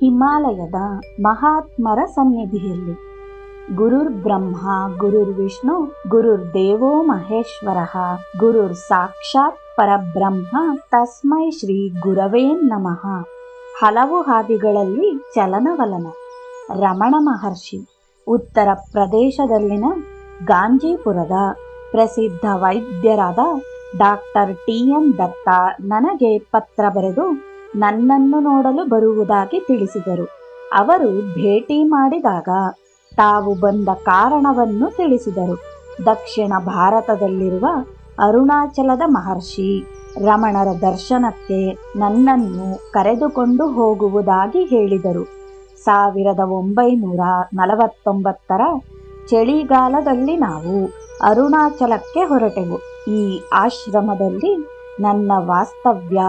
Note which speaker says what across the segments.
Speaker 1: ಹಿಮಾಲಯದ ಮಹಾತ್ಮರ ಸನ್ನಿಧಿಯಲ್ಲಿ. ಗುರುರ್ ಬ್ರಹ್ಮ, ಗುರುರ್ ವಿಷ್ಣು, ಗುರುರ್ ದೇವೋ ಮಹೇಶ್ವರ, ಗುರುರ್ ಸಾಕ್ಷಾತ್ ಪರಬ್ರಹ್ಮ, ತಸ್ಮೈ ಶ್ರೀ ಗುರವೇ ನಮಃ. ಹಲವು ಹಾದಿಗಳಲ್ಲಿ ಚಲನವಲನ. ರಮಣ ಮಹರ್ಷಿ. ಉತ್ತರ ಪ್ರದೇಶದಲ್ಲಿನ ಗಾಂಜೀಪುರದ ಪ್ರಸಿದ್ಧ ವೈದ್ಯರಾದ ಡಾಕ್ಟರ್ ಟಿ ಎನ್ ದತ್ತ ನನಗೆ ಪತ್ರ ಬರೆದು ನನ್ನನ್ನು ನೋಡಲು ಬರುವುದಾಗಿ ತಿಳಿಸಿದರು. ಅವರು ಭೇಟಿ ಮಾಡಿದಾಗ ತಾವು ಬಂದ ಕಾರಣವನ್ನು ತಿಳಿಸಿದರು. ದಕ್ಷಿಣ ಭಾರತದಲ್ಲಿರುವ ಅರುಣಾಚಲದ ಮಹರ್ಷಿ ರಮಣರ ದರ್ಶನಕ್ಕೆ ನನ್ನನ್ನು ಕರೆದುಕೊಂಡು ಹೋಗುವುದಾಗಿ ಹೇಳಿದರು. ಸಾವಿರದ ಒಂಬೈನೂರ ನಲವತ್ತೊಂಬತ್ತರ ಚಳಿಗಾಲದಲ್ಲಿ ನಾವು ಅರುಣಾಚಲಕ್ಕೆ ಹೊರಟೆವು. ಈ ಆಶ್ರಮದಲ್ಲಿ ನನ್ನ ವಾಸ್ತವ್ಯ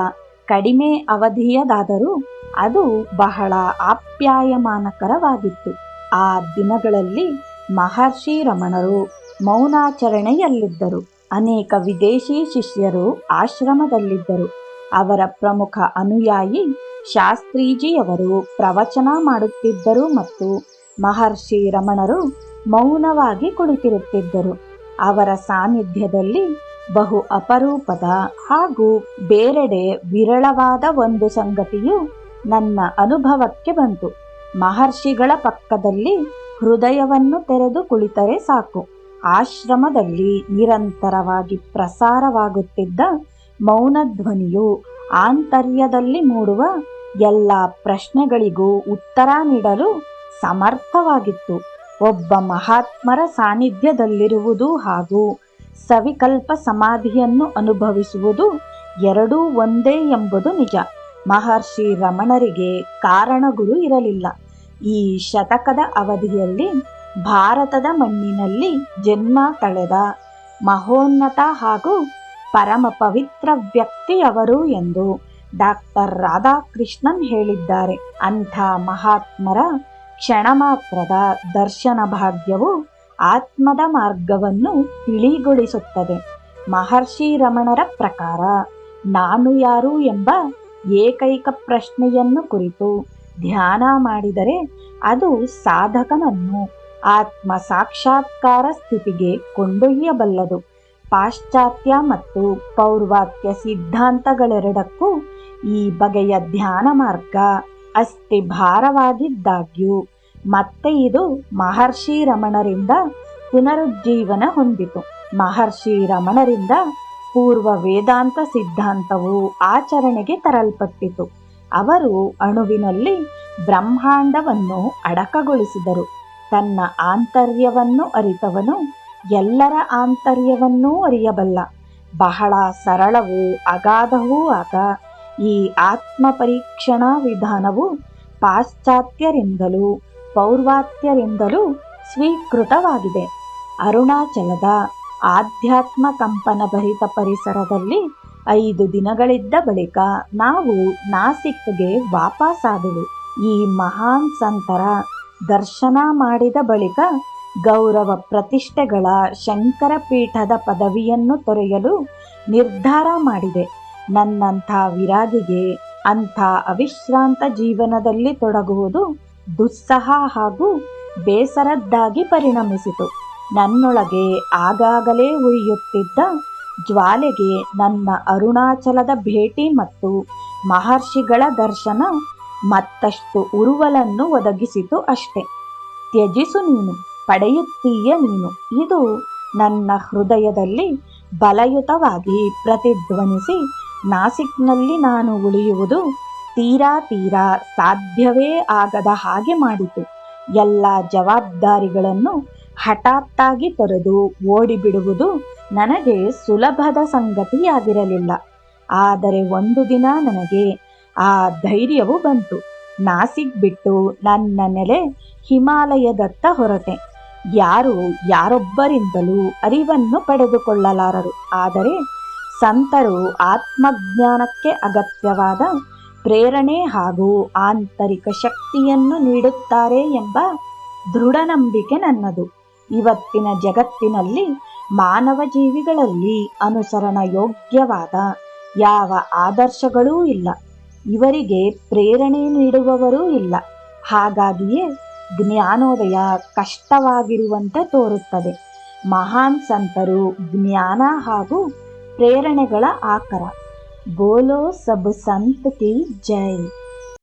Speaker 1: ಕಡಿಮೆ ಅವಧಿಯದಾದರೂ ಅದು ಬಹಳ ಆಪ್ಯಾಯಮಾನಕರವಾಗಿತ್ತು. ಆ ದಿನಗಳಲ್ಲಿ ಮಹರ್ಷಿ ರಮಣರು ಮೌನಾಚರಣೆಯಲ್ಲಿದ್ದರು. ಅನೇಕ ವಿದೇಶಿ ಶಿಷ್ಯರು ಆಶ್ರಮದಲ್ಲಿದ್ದರು. ಅವರ ಪ್ರಮುಖ ಅನುಯಾಯಿ ಶಾಸ್ತ್ರೀಜಿಯವರು ಪ್ರವಚನ ಮಾಡುತ್ತಿದ್ದರು ಮತ್ತು ಮಹರ್ಷಿ ರಮಣರು ಮೌನವಾಗಿ ಕುಳಿತಿರುತ್ತಿದ್ದರು. ಅವರ ಸಾನ್ನಿಧ್ಯದಲ್ಲಿ ಬಹು ಅಪರೂಪದ ಹಾಗೂ ಬೇರೆಡೆ ವಿರಳವಾದ ಒಂದು ಸಂಗತಿಯು ನನ್ನ ಅನುಭವಕ್ಕೆ ಬಂತು. ಮಹರ್ಷಿಗಳ ಪಕ್ಕದಲ್ಲಿ ಹೃದಯವನ್ನು ತೆರೆದು ಕುಳಿತರೆ ಸಾಕು. ಆಶ್ರಮದಲ್ಲಿ ನಿರಂತರವಾಗಿ ಪ್ರಸಾರವಾಗುತ್ತಿದ್ದ ಮೌನಧ್ವನಿಯು ಆಂತರ್ಯದಲ್ಲಿ ಮೂಡುವ ಎಲ್ಲ ಪ್ರಶ್ನೆಗಳಿಗೂ ಉತ್ತರ ನೀಡಲು ಸಮರ್ಥವಾಗಿತ್ತು. ಒಬ್ಬ ಮಹಾತ್ಮರ ಸಾನ್ನಿಧ್ಯದಲ್ಲಿರುವುದು ಹಾಗೂ ಸವಿಕಲ್ಪ ಸಮಾಧಿಯನ್ನು ಅನುಭವಿಸುವುದು ಎರಡೂ ಒಂದೇ ಎಂಬುದು ನಿಜ. ಮಹರ್ಷಿ ರಮಣರಿಗೆ ಕಾರಣಗುರು ಇರಲಿಲ್ಲ. ಈ ಶತಕದ ಅವಧಿಯಲ್ಲಿ ಭಾರತದ ಮಣ್ಣಿನಲ್ಲಿ ಜನ್ಮ ತಳೆದ ಮಹೋನ್ನತ ಹಾಗೂ ಪರಮ ಪವಿತ್ರ ವ್ಯಕ್ತಿಯವರು ಎಂದು ಡಾಕ್ಟರ್ ರಾಧಾಕೃಷ್ಣನ್ ಹೇಳಿದ್ದಾರೆ. ಅಂಥ ಮಹಾತ್ಮರ ಕ್ಷಣ ಮಾತ್ರದ ದರ್ಶನ ಭಾಗ್ಯವು ಆತ್ಮದ ಮಾರ್ಗವನ್ನು ತಿಳಿಗೊಳಿಸುತ್ತದೆ. ಮಹರ್ಷಿ ರಮಣರ ಪ್ರಕಾರ, ನಾನು ಯಾರು ಎಂಬ ಏಕೈಕ ಪ್ರಶ್ನೆಯನ್ನು ಕುರಿತು ಧ್ಯಾನ ಮಾಡಿದರೆ ಅದು ಸಾಧಕನನ್ನು ಆತ್ಮ ಸಾಕ್ಷಾತ್ಕಾರ ಸ್ಥಿತಿಗೆ ಕೊಂಡೊಯ್ಯಬಲ್ಲದು. ಪಾಶ್ಚಾತ್ಯ ಮತ್ತು ಪೌರ್ವಾತ್ಯ ಸಿದ್ಧಾಂತಗಳೆರಡಕ್ಕೂ ಈ ಬಗೆಯ ಧ್ಯಾನ ಮಾರ್ಗ ಅಸ್ಥಿ ಭಾರವಾಗಿದ್ದಾಗ್ಯೂ ಮತ್ತೆ ಇದು ಮಹರ್ಷಿ ರಮಣರಿಂದ ಪುನರುಜ್ಜೀವನ ಹೊಂದಿತು. ಮಹರ್ಷಿ ರಮಣರಿಂದ ಪೂರ್ವ ವೇದಾಂತ ಸಿದ್ಧಾಂತವು ಆಚರಣೆಗೆ ತರಲ್ಪಟ್ಟಿತು. ಅವರು ಅಣುವಿನಲ್ಲಿ ಬ್ರಹ್ಮಾಂಡವನ್ನು ಅಡಕಗೊಳಿಸಿದರು. ತನ್ನ ಆಂತರ್ಯವನ್ನು ಅರಿತವನು ಎಲ್ಲರ ಆಂತರ್ಯವನ್ನೂ ಅರಿಯಬಲ್ಲ. ಬಹಳ ಸರಳವೂ ಅಗಾಧವೂ ಆದ ಈ ಆತ್ಮ ಪರೀಕ್ಷಣಾ ವಿಧಾನವು ಪಾಶ್ಚಾತ್ಯರಿಂದಲೂ ಪೌರ್ವಾತ್ಯರಿಂದಲೂ ಸ್ವೀಕೃತವಾಗಿದೆ. ಅರುಣಾಚಲದ ಆಧ್ಯಾತ್ಮ ಕಂಪನಭರಿತ ಪರಿಸರದಲ್ಲಿ ಐದು ದಿನಗಳಿದ್ದ ಬಳಿಕ ನಾವು ನಾಸಿಕ್ಗೆ ವಾಪಸ್ಸಾದೆವು ಈ ಮಹಾನ್ ಸಂತರ ದರ್ಶನ ಮಾಡಿದ ಬಳಿಕ ಗೌರವ ಪ್ರತಿಷ್ಠೆಗಳ ಶಂಕರ ಪೀಠದ ಪದವಿಯನ್ನು ತೊರೆಯಲು ನಿರ್ಧಾರ ಮಾಡಿದೆ. ನನ್ನಂಥ ವಿರಾಗಿಗೆ ಅಂಥ ಅವಿಶ್ರಾಂತ ಜೀವನದಲ್ಲಿ ತೊಡಗುವುದು ದುಸ್ಸಹ ಹಾಗೂ ಬೇಸರದ್ದಾಗಿ ಪರಿಣಮಿಸಿತು. ನನ್ನೊಳಗೆ ಆಗಾಗಲೇ ಉರಿಯುತ್ತಿದ್ದ ಜ್ವಾಲೆಗೆ ನನ್ನ ಅರುಣಾಚಲದ ಭೇಟಿ ಮತ್ತು ಮಹರ್ಷಿಗಳ ದರ್ಶನ ಮತ್ತಷ್ಟು ಉರುವಲನ್ನು ಒದಗಿಸಿತು ಅಷ್ಟೆ. ತ್ಯಜಿಸು ನೀನು, ಪಡೆಯುತ್ತೀಯ ನೀನು, ಇದು ನನ್ನ ಹೃದಯದಲ್ಲಿ ಬಲಯುತವಾಗಿ ಪ್ರತಿಧ್ವನಿಸಿ ನಾಸಿಕ್ನಲ್ಲಿ ನಾನು ಉಳಿಯುವುದು ತೀರಾ ತೀರಾ ಸಾಧ್ಯವೇ ಆಗದ ಹಾಗೆ ಮಾಡಿತು. ಎಲ್ಲ ಜವಾಬ್ದಾರಿಗಳನ್ನು ಹಠಾತ್ತಾಗಿ ತೊರೆದು ಓಡಿಬಿಡುವುದು ನನಗೆ ಸುಲಭದ ಸಂಗತಿಯಾಗಿರಲಿಲ್ಲ. ಆದರೆ ಒಂದು ದಿನ ನನಗೆ ಆ ಧೈರ್ಯವು ಬಂತು. ನಾಸಿಕ್ ಬಿಟ್ಟು ನನ್ನ ನೆಲೆ ಹಿಮಾಲಯದತ್ತ ಹೊರಟೆ. ಯಾರು ಯಾರೊಬ್ಬರಿಂದಲೂ ಅರಿವನ್ನು ಪಡೆದುಕೊಳ್ಳಲಾರರು. ಆದರೆ ಸಂತರು ಆತ್ಮಜ್ಞಾನಕ್ಕೆ ಅಗತ್ಯವಾದ ಪ್ರೇರಣೆ ಹಾಗೂ ಆಂತರಿಕ ಶಕ್ತಿಯನ್ನು ನೀಡುತ್ತಾರೆ ಎಂಬ ದೃಢ ನಂಬಿಕೆ ನನ್ನದು. ಇವತ್ತಿನ ಜಗತ್ತಿನಲ್ಲಿ ಮಾನವ ಜೀವಿಗಳಲ್ಲಿ ಅನುಸರಣ ಯೋಗ್ಯವಾದ ಯಾವ ಆದರ್ಶಗಳೂ ಇಲ್ಲ. ಇವರಿಗೆ ಪ್ರೇರಣೆ ನೀಡುವವರೂ ಇಲ್ಲ. ಹಾಗಾಗಿಯೇ ಜ್ಞಾನೋದಯ ಕಷ್ಟವಾಗಿರುವಂತೆ ತೋರುತ್ತದೆ. ಮಹಾನ್ ಸಂತರು ಜ್ಞಾನ ಹಾಗೂ ಪ್ರೇರಣೆಗಳ ಆಕರ. बोलो सब संत की जय।